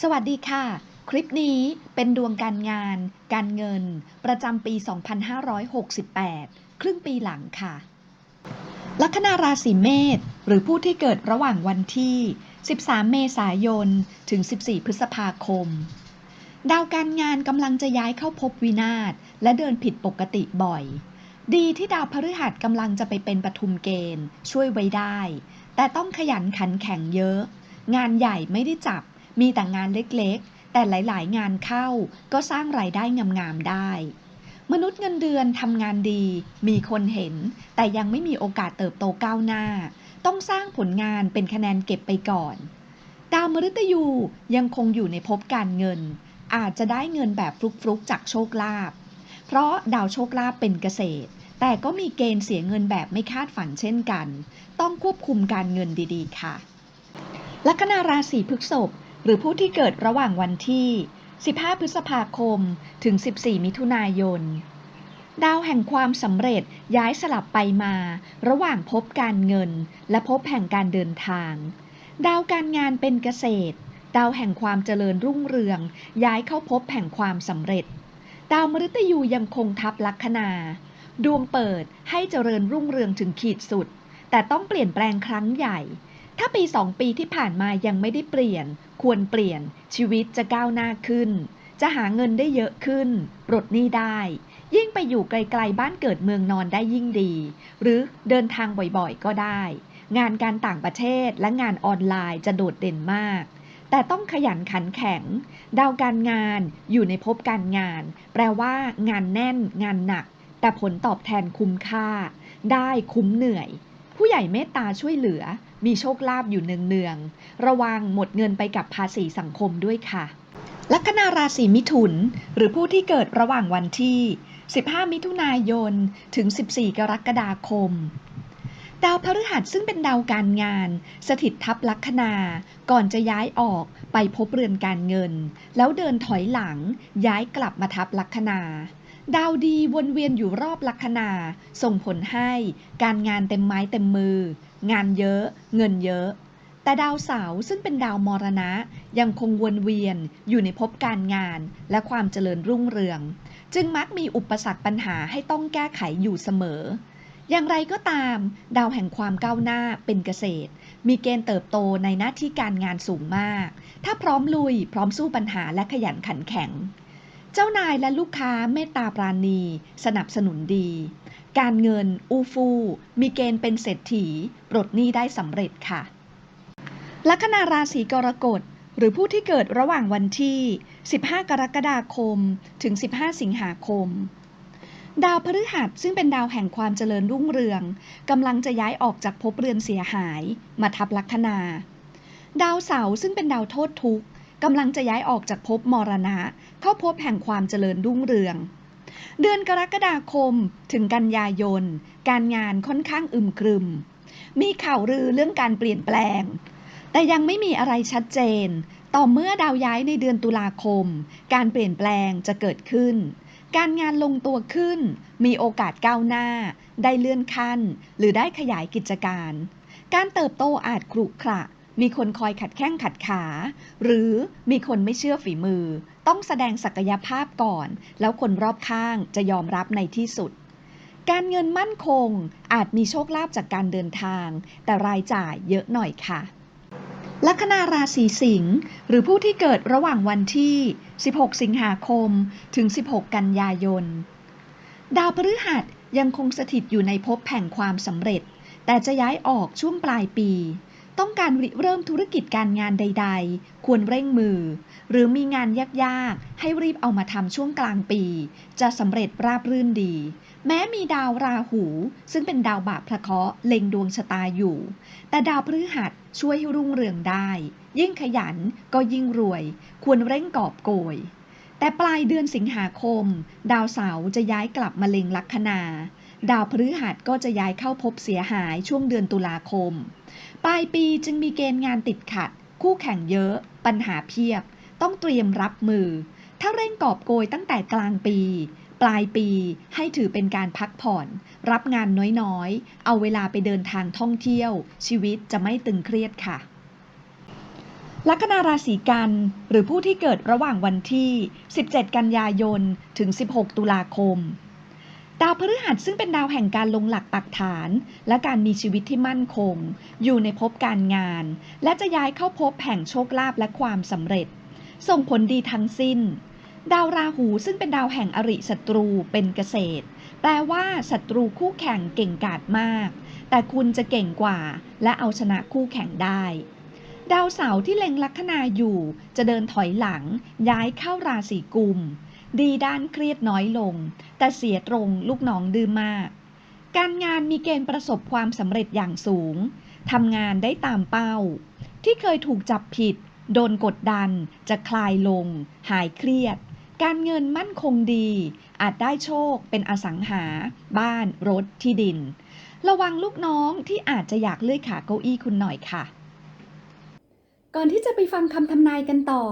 สวัสดีค่ะ คลิปนี้เป็นดวงการงาน การเงิน ประจำปี 2568 ครึ่งปีหลังค่ะ ลัคนาราศีเมษหรือผู้ที่เกิดระหว่างวันที่ 13 เมษายน ถึง 14 พฤษภาคม ดาวการงานกำลังจะย้ายเข้าภพวินาศและเดินผิดปกติบ่อย ดีที่ดาวพฤหัสกำลังจะไปเป็นปทุมเกณฑ์ ช่วยไว้ได้ แต่ต้องขยันขันแข็งเยอะ งานใหญ่ไม่ได้จับ มีแต่งานเล็กๆ แต่หลายๆ งานเข้าก็สร้างรายได้งามๆได้ มนุษย์เงินเดือนทำงานดี มีคนเห็น แต่ยังไม่มีโอกาสเติบโตก้าวหน้า ต้องสร้างผลงานเป็นคะแนนเก็บไปก่อน ดาวมฤตยูยังคงอยู่ในภพการเงิน อาจจะได้เงินแบบฟลุกๆ จากโชคลาภ เพราะดาวโชคลาภเป็นเกษตรแต่ก็มีเกณฑ์เสียเงินแบบไม่คาดฝันเช่นกัน ต้องควบคุมการเงินดีๆ ค่ะ ลัคนาราศีพฤษภ หรือผู้ที่เกิดระหว่างวันที่ 15 พฤษภาคม ถึง 14 มิถุนายน ดาวแห่งความสำเร็จย้ายสลับไปมา ระหว่างภพการเงิน และภพแห่งการเดินทาง ดาวการงานเป็นเกษตร ดาวแห่งความเจริญรุ่งเรือง ย้ายเข้าภพแห่งความสำเร็จ ดาวมฤตยูยังคงทับลัคนา ดวงเปิดให้เจริญรุ่งเรืองถึงขีดสุด แต่ต้องเปลี่ยนแปลงครั้งใหญ่ ถ้าปีสองปีที่ผ่านมายังไม่ได้เปลี่ยน ควรเปลี่ยน ชีวิตจะก้าวหน้าขึ้น จะหาเงินได้เยอะขึ้น ปลดหนี้ได้ ยิ่งไปอยู่ไกลๆบ้านเกิดเมืองนอนได้ยิ่งดี หรือเดินทางบ่อยๆก็ได้ งานการต่างประเทศและงานออนไลน์จะโดดเด่นมาก แต่ต้องขยันขันแข็ง ดาวการงานอยู่ในภพการงาน แปลว่างานแน่น งานหนัก แต่ผลตอบแทนคุ้มค่า ได้คุ้มเหนื่อย ผู้ใหญ่เมตตาช่วยเหลือ มีโชคลาภอยู่เนืองๆ ระวังหมดเงินไปกับภาษีสังคมด้วยค่ะ ลัคนาราศีมิถุน หรือผู้ที่เกิดระหว่างวันที่ 15 มิถุนายน ถึง 14 กรกฎาคม ดาวพฤหัสซึ่งเป็นดาวการงาน สถิตทับลัคนา ก่อนจะย้ายออกไปพบเรือนการเงิน แล้วเดินถอยหลังย้ายกลับมาทับลัคนา ดาวดีวนเวียนอยู่รอบลัคนา ส่งผลให้การงานเต็มไม้เต็มมือ งานเยอะ เงินเยอะ แต่ดาวเสาร์ซึ่งเป็นดาวมรณะ ยังคงวนเวียนอยู่ในภพการงานและความเจริญรุ่งเรือง จึงมักมีอุปสรรคปัญหาให้ต้องแก้ไขอยู่เสมอ อย่างไรก็ตาม ดาวแห่งความก้าวหน้าเป็นเกษตร มีเกณฑ์เติบโตในหน้าที่การงานสูงมาก ถ้าพร้อมลุย พร้อมสู้ปัญหาและขยันขันแข็ง จ้านายและลูกค้าเมตตาปราณี สนับสนุนดี การเงินอูฟูมีเกณฑ์เป็นเศรษฐี ปลดหนี้ได้สำเร็จค่ะ ลัคนาราศีกรกฎหรือผู้ที่เกิดระหว่างวันที่ 15 กรกฎาคม ถึง 15 สิงหาคม ดาวพฤหัสซึ่งเป็นดาวแห่งความเจริญรุ่งเรืองกำลังจะย้ายออกจากภพเรือนเสียหาย มาทับลัคนา ดาวเสาร์ซึ่งเป็นดาวโทษทุกข์ กำลังจะย้ายออกจากภพมรณะ เข้าภพแห่งความเจริญรุ่งเรือง เดือนกรกฎาคมถึงกันยายน การงานค่อนข้างอึมครึม มีข่าวลือเรื่องการเปลี่ยนแปลง แต่ยังไม่มีอะไรชัดเจน ต่อเมื่อดาวย้ายในเดือนตุลาคม การเปลี่ยนแปลงจะเกิดขึ้น การงานลงตัวขึ้น มีโอกาสก้าวหน้า ได้เลื่อนขั้น หรือได้ขยายกิจการ การเติบโตอาจขรุขระ มีคนคอยขัดแข้งขัดขา หรือมีคนไม่เชื่อฝีมือ ต้องแสดงศักยภาพก่อน แล้วคนรอบข้างจะยอมรับในที่สุด การเงินมั่นคงอาจมีโชคลาภจากการเดินทาง แต่รายจ่ายเยอะหน่อยค่ะลัคนาราศีสิงห์หรือผู้ที่เกิดระหว่างวันที่ 16 สิงหาคม ถึง 16 กันยายน ดาวพฤหัสยังคงสถิตอยู่ในภพแห่งความสำเร็จ แต่จะย้ายออกช่วงปลายปี ต้องการริเริ่มธุรกิจการงานใด ๆ ควรเร่งมือ หรือมีงานยากๆ ให้รีบเอามาทำช่วงกลางปี จะสำเร็จราบรื่นดี แม้มีดาวราหู ซึ่งเป็นดาวบาปพระเคราะห์เล็งดวงชะตาอยู่ แต่ดาวพฤหัสช่วยให้รุ่งเรืองได้ ยิ่งขยันก็ยิ่งรวย ควรเร่งกอบโกยแต่ปลายเดือนสิงหาคม ดาวเสาร์จะย้ายกลับมาเล็งลัคนา ดาวพฤหัสก็จะย้ายเข้าภพเสียหายช่วงเดือนตุลาคม ปลายปีจึงมีเกณฑ์งานติดขัด คู่แข่งเยอะ ปัญหาเพียบ ต้องเตรียมรับมือ ถ้าเร่งกอบโกยตั้งแต่กลางปี ปลายปีให้ถือเป็นการพักผ่อน รับงานน้อยๆ เอาเวลาไปเดินทางท่องเที่ยว ชีวิตจะไม่ตึงเครียดค่ะลัคนาราศีกัน หรือผู้ที่เกิดระหว่างวันที่ 17 กันยายน ถึง 16 ตุลาคม ดาวพฤหัสซึ่งเป็นดาวแห่งการลงหลักปักฐาน และการมีชีวิตที่มั่นคง อยู่ในภพการงาน และจะย้ายเข้าภพแห่งโชคลาภและความสำเร็จ ส่งผลดีทั้งสิ้น ดาวราหูซึ่งเป็นดาวแห่งอริศัตรูเป็นเกษตร แปลว่าศัตรูคู่แข่งเก่งกาจมาก แต่คุณจะเก่งกว่า และเอาชนะคู่แข่งได้ดาวเสาร์ที่เล็งลัคนาอยู่ จะเดินถอยหลัง ย้ายเข้าราศีกุม ดีด้านเครียดน้อยลง แต่เสียตรงลูกน้องดื้อมาก การงานมีเกณฑ์ประสบความสำเร็จอย่างสูงทำงานได้ตามเป้า ที่เคยถูกจับผิด โดนกดดัน จะคลายลง หายเครียด การเงินมั่นคงดี อาจได้โชคเป็นอสังหา บ้าน รถที่ดิน ระวังลูกน้องที่อาจจะอยากเลื่อยขาเก้าอี้คุณหน่อยค่ะ ก่อนที่จะไปฟังคำทำนายกันต่อ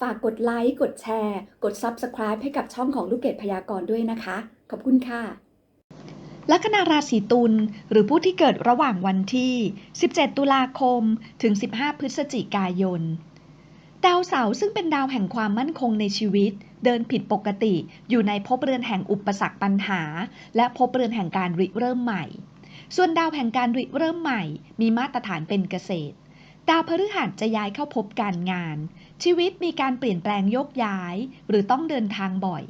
ฝากกดไลค์ กดแชร์ กด Subscribe ให้กับช่องของลูกเกดพยากรณ์ด้วยนะคะ ขอบคุณค่ะ ลัคนาราศีตุลหรือผู้ที่เกิดระหว่างวันที่ 17 ตุลาคม ถึง 15 พฤศจิกายน ดาวเสาร์ซึ่งเป็นดาวแห่งความมั่นคงในชีวิต เดินผิดปกติ อยู่ในภพเรือนแห่งอุปสรรคปัญหา และภพเรือนแห่งการริเริ่มใหม่ ส่วนดาวแห่งการริเริ่มใหม่ มีมาตรฐานเป็นเกษตร ดาวพฤหัสจะย้ายเข้าภพการงาน ชีวิตมีการเปลี่ยนแปลงโยกย้าย หรือต้องเดินทางบ่อย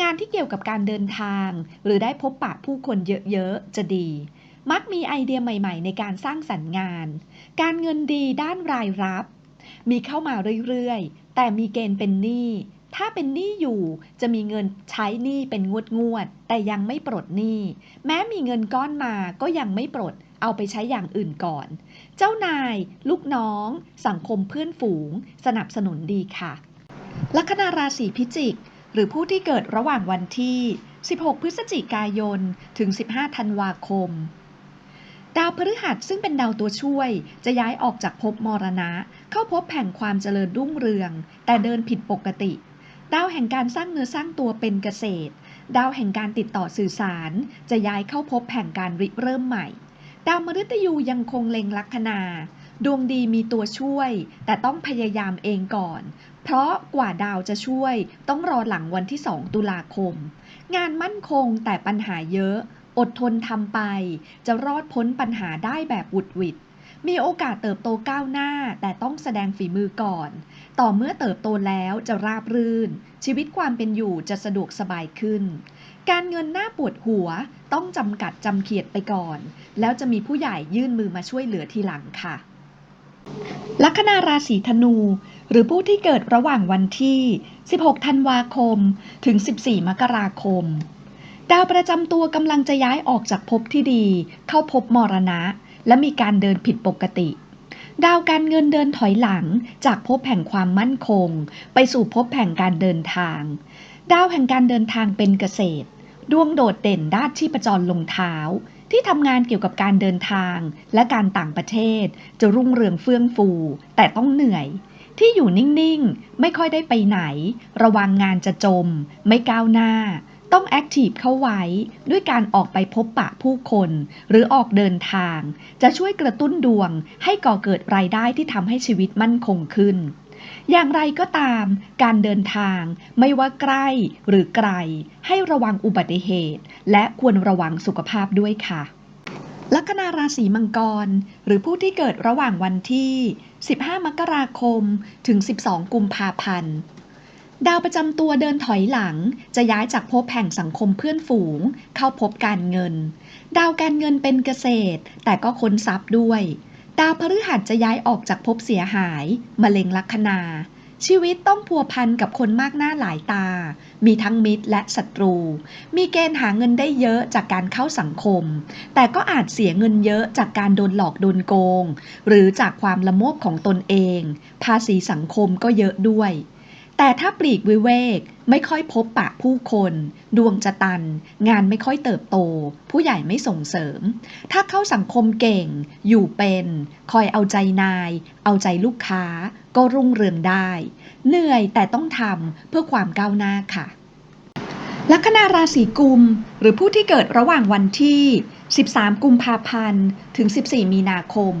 งานที่เกี่ยวกับการเดินทาง หรือได้พบปะผู้คนเยอะๆจะดี มักมีไอเดียใหม่ ๆ ในการสร้างสรรค์งาน การเงินดีด้านรายรับ มีเข้ามาเรื่อยๆ แต่มีเกณฑ์เป็นหนี้ถ้าเป็นหนี้อยู่จะมีเงินใช้หนี้เป็นงวดงวดๆแต่ยังไม่ปลดหนี้ แม้มีเงินก้อนมาก็ยังไม่ปลด เอาไปใช้อย่างอื่นก่อน เจ้านาย ลูกน้อง สังคมเพื่อนฝูง สนับสนุนดีค่ะ ลัคนาราศีพิจิก หรือผู้ที่เกิดระหว่างวันที่ 16 พฤศจิกายน ถึง 15 ธันวาคม ดาวพฤหัสซึ่งเป็นดาวตัวช่วย จะย้ายออกจากภพมรณะ เข้าภพแห่งความเจริญรุ่งเรือง แต่เดินผิดปกติ ดาวแห่งการสร้างเนื้อสร้างตัวเป็นเกษตร ดาวแห่งการติดต่อสื่อสาร จะย้ายเข้าภพแห่งการริเริ่มใหม่ ดาวมฤตยูยังคงเล็งลัคนา ดวงดีมีตัวช่วย แต่ต้องพยายามเองก่อน เพราะกว่าดาวจะช่วย ต้องรอหลังวันที่ 2 ตุลาคม งานมั่นคงแต่ปัญหาเยอะ อดทนทำไป จะรอดพ้นปัญหาได้แบบหวุดวิดมีโอกาสเติบโตก้าวหน้า แต่ต้องแสดงฝีมือก่อน ต่อเมื่อเติบโตแล้วจะราบรื่น ชีวิตความเป็นอยู่จะสะดวกสบายขึ้น การเงินหน้าปวดหัวต้องจำกัดจำเขียดไปก่อน แล้วจะมีผู้ใหญ่ยื่นมือมาช่วยเหลือทีหลังค่ะ ลัคนาราศีธนู หรือผู้ที่เกิดระหว่างวันที่ 16 ธันวาคม ถึง 14 มกราคม ดาวประจำตัวกำลังจะย้ายออกจากภพที่ดี เข้าภพมรณะ และมีการเดินผิดปกติดาวการเงินเดินถอยหลังจากภพแห่งความมั่นคง ไปสู่ภพแห่งการเดินทาง ดาวแห่งการเดินทางเป็นเกษตร ดวงโดดเด่นด้านชีพจรลงเท้า ที่ทำงานเกี่ยวกับการเดินทางและการต่างประเทศ จะรุ่งเรืองเฟื่องฟู แต่ต้องเหนื่อย ที่อยู่นิ่งๆ ไม่ค่อยได้ไปไหน ระวังงานจะจม ไม่ก้าวหน้า ต้องแอคทีฟเข้าไว้ ด้วยการออกไปพบปะผู้คน หรือออกเดินทาง จะช่วยกระตุ้นดวงให้ก่อเกิดรายได้ที่ทำให้ชีวิตมั่นคงขึ้น อย่างไรก็ตาม การเดินทางไม่ว่าใกล้หรือไกล ให้ระวังอุบัติเหตุ และควรระวังสุขภาพด้วยค่ะ ลัคนาราศีมังกร หรือผู้ที่เกิดระหว่างวันที่ 15 มกราคม ถึง 12 กุมภาพันธ์ดาวประจำตัวเดินถอยหลัง จะย้ายจากภพแห่งสังคมเพื่อนฝูง เข้าภพการเงิน ดาวการเงินเป็นเกษตร แต่ก็ค้นทรัพย์ด้วย ดาวพฤหัสจะย้ายออกจากภพเสียหายมะเร็งลัคนา ชีวิตต้องพัวพันกับคนมากหน้าหลายตา มีทั้งมิตรและศัตรู มีเกณฑ์หาเงินได้เยอะจากการเข้าสังคม แต่ก็อาจเสียเงินเยอะจากการโดนหลอกโดนโกง หรือจากความละโมบของตนเอง ภาษีสังคมก็เยอะด้วย แต่ถ้าปลีกวิเวกไม่ค่อยพบปะผู้คน ดวงจะตัน งานไม่ค่อยเติบโต ผู้ใหญ่ไม่ส่งเสริม ถ้าเข้าสังคมเก่ง อยู่เป็น คอยเอาใจนาย เอาใจลูกค้า ก็รุ่งเรืองได้ เหนื่อยแต่ต้องทำเพื่อความก้าวหน้าค่ะ ลัคนาราศีกุม หรือผู้ที่เกิดระหว่างวันที่ 13 กุมภาพันธ์ ถึง 14 มีนาคม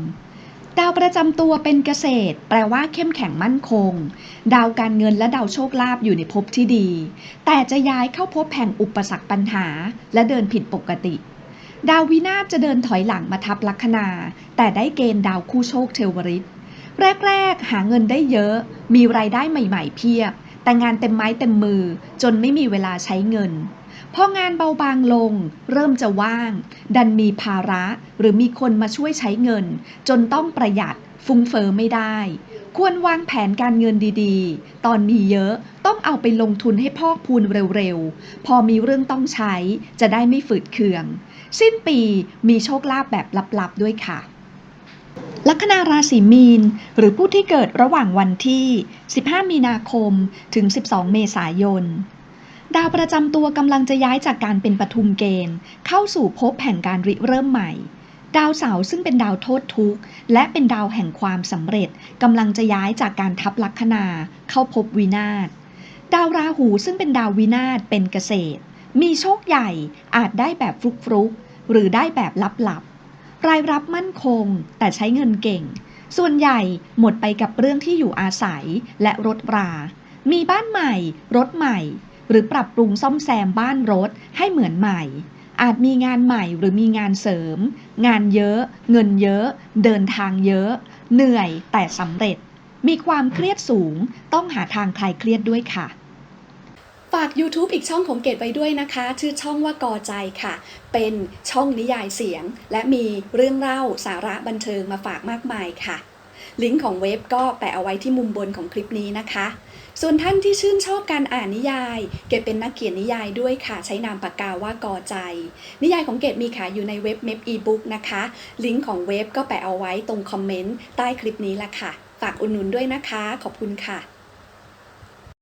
ดาวประจำตัวเป็นเกษตร แปลว่าเข้มแข็งมั่นคง ดาวการเงินและดาวโชคลาภอยู่ในภพที่ดี แต่จะย้ายเข้าภพแห่งอุปสรรคปัญหา และเดินผิดปกติ ดาววินาศจะเดินถอยหลังมาทับลัคนา แต่ได้เกณฑ์ดาวคู่โชคเทวริตแรกๆ หาเงินได้เยอะ มีรายได้ใหม่ๆ เพียบ แต่งานเต็มไม้เต็มมือ จนไม่มีเวลาใช้เงิน พองานเบาบางลง เริ่มจะว่าง ดันมีภาระหรือมีคนมาช่วยใช้เงิน จนต้องประหยัดฟุ้งเฟอ้อไม่ได้ ควรวางแผนการเงินดีๆ ตอนมีเยอะต้องเอาไปลงทุนให้พอกพูนเร็วๆ พอมีเรื่องต้องใช้จะได้ไม่ฝืดเคือง สิ้นปีมีโชคลาภแบบลับๆด้วยค่ะลัคนาราศีมีน หรือผู้ที่เกิดระหว่างวันที่ 15 มีนาคม ถึง 12 เมษายน ดาวประจำตัวกำลังจะย้ายจากการเป็นปทุมเกณฑ์ เข้าสู่ภพแห่งการริเริ่มใหม่ ดาวเสาร์ซึ่งเป็นดาวโทษทุกข์ และเป็นดาวแห่งความสำเร็จกำลังจะย้ายจากการทับลัคนา เข้าภพวินาศดาวราหูซึ่งเป็นดาววินาศเป็นเกษตร มีโชคใหญ่อาจได้แบบฟลุกๆหรือได้แบบลับๆรายรับมั่นคง แต่ใช้เงินเก่ง ส่วนใหญ่หมดไปกับเรื่องที่อยู่อาศัยและรถรา มีบ้านใหม่ รถใหม่ หรือปรับปรุงซ่อมแซมบ้านรถให้เหมือนใหม่ อาจมีงานใหม่หรือมีงานเสริม งานเยอะ เงินเยอะ เดินทางเยอะ เหนื่อยแต่สำเร็จ มีความเครียดสูง ต้องหาทางคลายเครียดด้วยค่ะฝาก YouTube อีกช่องของเกดไว้ด้วยนะคะ ชื่อช่องว่ากอใจค่ะ เป็นช่องนิยายเสียง และมีเรื่องเล่าสาระบันเทิงมาฝากมากมายค่ะ ลิงก์ของเว็บก็แปะเอาไว้ที่มุมบนของคลิปนี้นะคะ ส่วนท่านที่ชื่นชอบการอ่านนิยาย เกดเป็นนักเขียนนิยายด้วยค่ะ ใช้นามปากกาว่ากอใจ นิยายของเกดมีขายอยู่ในเว็บเมพอีบุ๊กนะคะ ลิงก์ของเว็บก็แปะเอาไว้ตรงคอมเมนต์ใต้คลิปนี้ละค่ะ ฝากอุดหนุนด้วยนะคะ ขอบคุณค่ะ